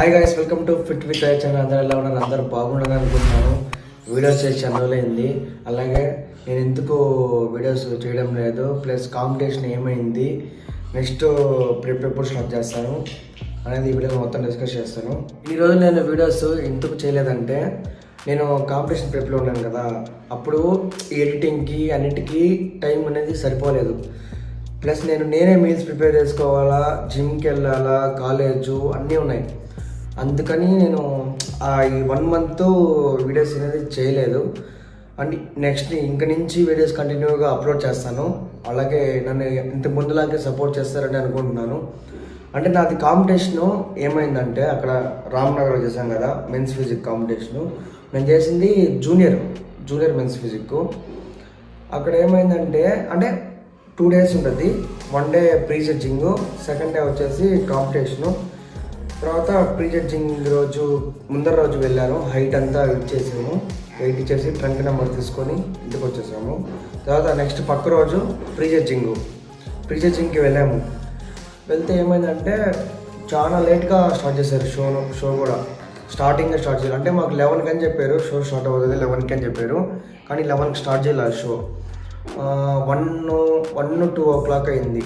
Hi guys welcome to fit with I channel అందరూ ఎలా ఉన్నారు? అందరూ బాగున్నారు అనుకుంటున్నాను. వీడియోస్ చేసి చదవలేంది అలాగే నేను ఎందుకు వీడియోస్ చేయడం లేదు ప్లస్ కాంపిటీషన్ ఏమైంది నెక్స్ట్ ప్రిప్ స్టార్ట్ చేస్తాను అనేది ఈ వీడియో మొత్తం డిస్కస్ చేస్తాను. ఈరోజు నేను వీడియోస్ ఎందుకు చేయలేదంటే నేను కాంపిటీషన్ ప్రిప్లో ఉన్నాను కదా అప్పుడు ఎడిటింగ్కి అన్నిటికీ టైం అనేది సరిపోలేదు. ప్లస్ నేను నేనే మీల్స్ ప్రిపేర్ చేసుకోవాలా జిమ్కి వెళ్ళాలా కాలేజు అన్నీ ఉన్నాయి. అందుకని నేను ఆ ఈ వన్ మంత్ వీడియోస్ అనేది చేయలేదు. అండ్ నెక్స్ట్ ఇంక నుంచి వీడియోస్ కంటిన్యూగా అప్లోడ్ చేస్తాను. అలాగే నన్ను ఇంత ముందులాగే సపోర్ట్ చేస్తారని అనుకుంటున్నాను. అంటే నాది కాంపిటీషను ఏమైందంటే అక్కడ రామ్నగర్లో చేశాం కదా మెన్స్ ఫిజిక్ కాంపిటీషను నేను చేసింది జూనియర్ జూనియర్ మెన్స్ ఫిజిక్ అక్కడ ఏమైందంటే అంటే టూ డేస్ ఉంటుంది. One day pre judging second day వచ్చేసి కాంపిటీషను తర్వాత ప్రీ జడ్జింగ్ రోజు ముందర రోజు వెళ్ళాను. హైట్ అంతా ఇచ్చేసాము వెయిట్ ఇచ్చేసి ట్రంక్ నెంబర్ తీసుకొని ఇంటికి వచ్చేసాము. తర్వాత నెక్స్ట్ పక్క రోజు ప్రీ జడ్జింగ్ ప్రీ జడ్జింగ్కి వెళ్ళాము. వెళ్తే ఏమైందంటే చాలా లేట్గా స్టార్ట్ చేశారు షోను షో కూడా. స్టార్టింగ్ స్టార్ట్ చేయాలి. అంటే మాకు లెవెన్కి అని చెప్పారు. షో స్టార్ట్ అవుతుంది లెవెన్కి అని చెప్పారు. కానీ లెవెన్కి స్టార్ట్ చేయాలి show one one two o'clock అయింది.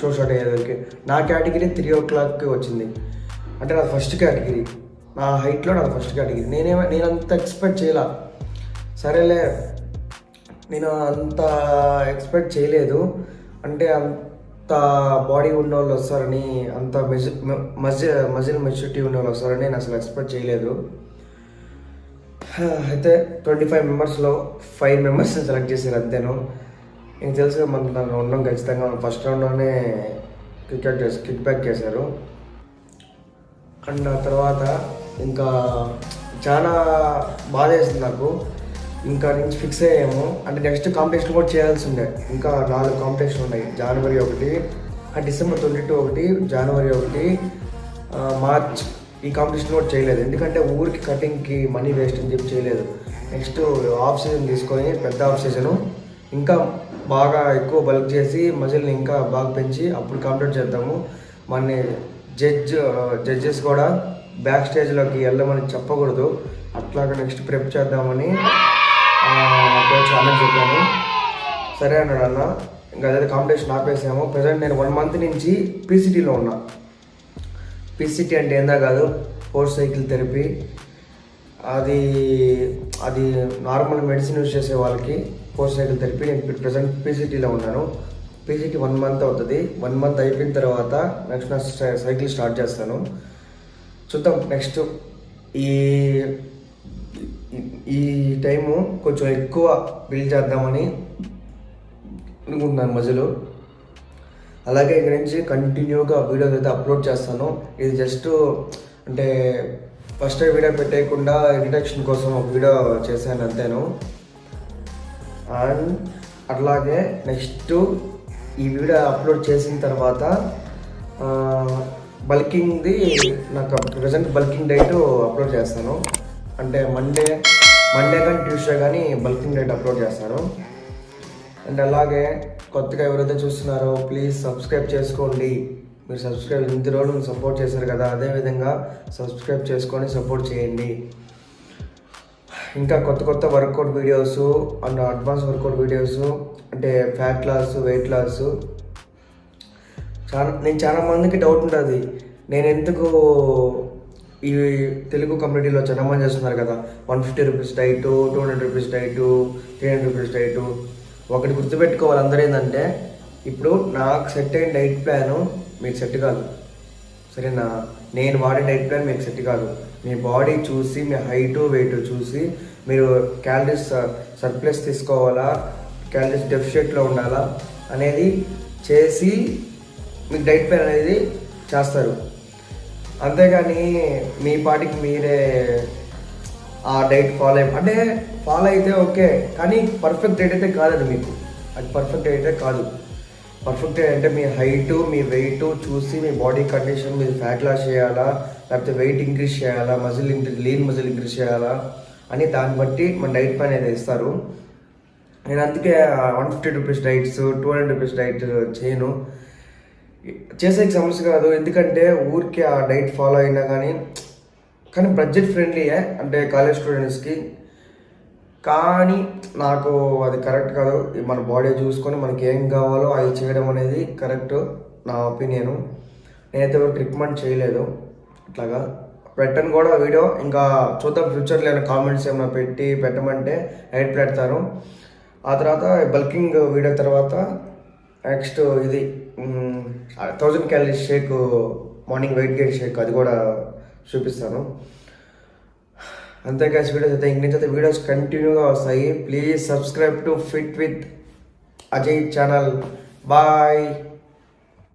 షో స్టార్ట్ అయ్యేదానికి. నా కేటగిరీ త్రీ ఓ క్లాక్కి వచ్చింది. అంటే నాది ఫస్ట్ కేటగిరీ నా హైట్లో నాది ఫస్ట్ కేటగిరీ నేనేమో నేను అంత ఎక్స్పెక్ట్ చేయలే? సరేలే. నేను అంత ఎక్స్పెక్ట్ చేయలేదు. అంటే అంత బాడీ ఉన్న వాళ్ళు వస్తారని అంత మెజి మజిల్ మజిల్ మెచ్యూరిటీ ఉన్న వాళ్ళు వస్తారని నేను అసలు ఎక్స్పెక్ట్ చేయలేదు. అయితే ట్వంటీ ఫైవ్ మెంబర్స్లో ఫైవ్ మెంబర్స్ని సెలెక్ట్ చేశారు అంతేను. మీకు తెలుసు మనం మన దాంట్లో ఉన్నాం ఖచ్చితంగా. ఫస్ట్ రౌండ్లోనే క్రికెట్ చేసి కిక్ బ్యాక్ చేశారు. అండ్ తర్వాత ఇంకా చాలా బాధ వేసింది నాకు. ఇంకా నుంచి ఫిక్స్ అయ్యాము. అంటే నెక్స్ట్ కాంపిటీషన్ కూడా చేయాల్సి ఉండే. ఇంకా నాలుగు కాంపిటీషన్ ఉన్నాయి. జనవరి ఒకటి ఆ డిసెంబర్ ట్వంటీ టూ ఒకటి జనవరి ఒకటి మార్చ్ ఈ కాంపిటీషన్ కూడా చేయలేదు. ఎందుకంటే ఊరికి కటింగ్కి మనీ వేస్ట్ అని చెప్పి చేయలేదు. నెక్స్ట్ ఆఫ్ సీజన్ తీసుకొని పెద్ద ఆఫ్ సీజను ఇంకా బాగా ఎక్కువ బల్క్ చేసి మజిల్ని ఇంకా బాగా పెంచి అప్పుడు కంప్లీట్ చేద్దాము. మన జడ్జ్ జడ్జెస్ కూడా బ్యాక్ స్టేజ్లోకి వెళ్ళమని చెప్పకూడదు. అట్లాగా నెక్స్ట్ ప్రెప్ చేద్దామని కోచ్ అన్న చెప్పాను సరే అన్నాడు అన్న. ఇంకా అదే కాంపిటీషన్ ఆపేసాము. ప్రజెంట్ నేను వన్ మంత్ నుంచి పీసీటీలో ఉన్నా. పీసీటీ అంటే ఏందా కాదు ఫోర్ సైకిల్ థెరపీ. అది అది నార్మల్ మెడిసిన్ యూజ్ చేసే వాళ్ళకి ఫోర్ సైకిల్ థెరపీ. నేను ప్రజెంట్ పీసీటీలో ఉన్నాను. పీజీకి వన్ మంత్ అవుతుంది. వన్ మంత్ అయిపోయిన తర్వాత నెక్స్ట్ నా సైకిల్ స్టార్ట్ చేస్తాను. చూద్దాం నెక్స్ట్ ఈ ఈ- ఈ టైము కొంచెం ఎక్కువ బిల్డ్ చేద్దామని అనుకుంటున్నాను మధ్యలో. అలాగే ఇక్కడ నుంచి కంటిన్యూగా వీడియోస్ అయితే అప్లోడ్ చేస్తాను. ఇది జస్ట్ అంటే ఫస్ట్ వీడియో పెట్టేయకుండా ఇంట్రడక్షన్ కోసం ఒక వీడియో చేశాను అంతేను. అండ్ అట్లాగే నెక్స్ట్ ఈ వీడియో అప్లోడ్ చేసిన తర్వాత బల్కింగ్ది నాకు ప్రజెంట్ బల్కింగ్ డైట్ అప్లోడ్ చేస్తాను. అంటే మండే మండే కానీ ట్యూస్డే కానీ బల్కింగ్ డైట్ అప్లోడ్ చేస్తాను. అండ్ అలాగే కొత్తగా ఎవరైతే చూస్తున్నారో ప్లీజ్ సబ్స్క్రైబ్ చేసుకోండి. మీరు సబ్స్క్రైబ్ ఇంత రోజులు సపోర్ట్ చేశారు కదా అదేవిధంగా సబ్స్క్రైబ్ చేసుకొని సపోర్ట్ చేయండి. ఇంకా కొత్త కొత్త workout videos and advance workout videos అంటే ఫ్యాట్ లాస్ వెయిట్ లాస్ చాలా నేను చాలా మందికి డౌట్ ఉంటుంది. నేను ఎందుకు ఈ తెలుగు కమ్యూనిటీలో చాలా మంది చేస్తున్నారు కదా? One fifty rupees diet two hundred rupees diet three hundred rupees diet ఒకటి గుర్తుపెట్టుకోవాలి అందరూ ఏంటంటే ఇప్పుడు నాకు సెట్ అయిన డైట్ ప్లాను మీకు సెట్ కాదు. సరేనా? నేను వాడే డైట్ ప్లాన్ మీకు సెట్ కాదు. మీ బాడీ చూసి మీ హైట్ వెయిట్ చూసి మీరు క్యాలరీస్ సర్ప్లస్ తీసుకోవాలా? క్యాలరీస్ డెఫిషియట్లో ఉండాలా? అనేది చేసి మీకు డైట్ ప్లాన్ అనేది చేస్తారు. అంతేగాని మీ పాటికి మీరే ఆ డైట్ ఫాలో అయ్యి అంటే ఫాలో అయితే ఓకే కానీ పర్ఫెక్ట్ డైట్ అయితే కాదండి మీకు. అది పర్ఫెక్ట్ డైట్ అయితే కాదు. పర్ఫెక్ట్ అంటే మీ హైటు మీ వెయిట్ చూసి మీ బాడీ కండిషన్ మీరు ఫ్యాట్ లాస్ చేయాలా? లేకపోతే వెయిట్ ఇంక్రీజ్ చేయాలా? Muscle increase lean muscle increase చేయాలా? అని దాన్ని బట్టి మన డైట్ ప్లాన్ అనేది ఇస్తారు. నేను అందుకే one fifty rupees diets two hundred rupees diet చేయను. చేసేకి సమస్య కాదు. ఎందుకంటే ఊరికే ఆ డైట్ ఫాలో అయినా కానీ కానీ బడ్జెట్ ఫ్రెండ్లీయే అంటే కాలేజ్ స్టూడెంట్స్కి కానీ నాకు అది కరెక్ట్ కాదు. మన బాడీ చూసుకొని మనకి ఏం కావాలో అవి చేయడం అనేది కరెక్ట్ నా ఒపీనియను. నేనైతే ట్రీట్మెంట్ చేయలేదు. అట్లాగా పెట్టను కూడా వీడియో. ఇంకా చూద్దాం ఫ్యూచర్లో ఏమైనా కామెంట్స్ ఏమైనా పెట్టి పెట్టమంటే హైట్ పెడతాను. ఆ తర్వాత బల్కింగ్ వీడియో తర్వాత నెక్స్ట్ ఇది thousand calories shake morning weight gain shake అది కూడా చూపిస్తాను. అంతే కలిసి వీడియోస్ అయితే ఇంక నుంచి అయితే వీడియోస్ కంటిన్యూగా వస్తాయి. Please subscribe to fit with Ajay channel bye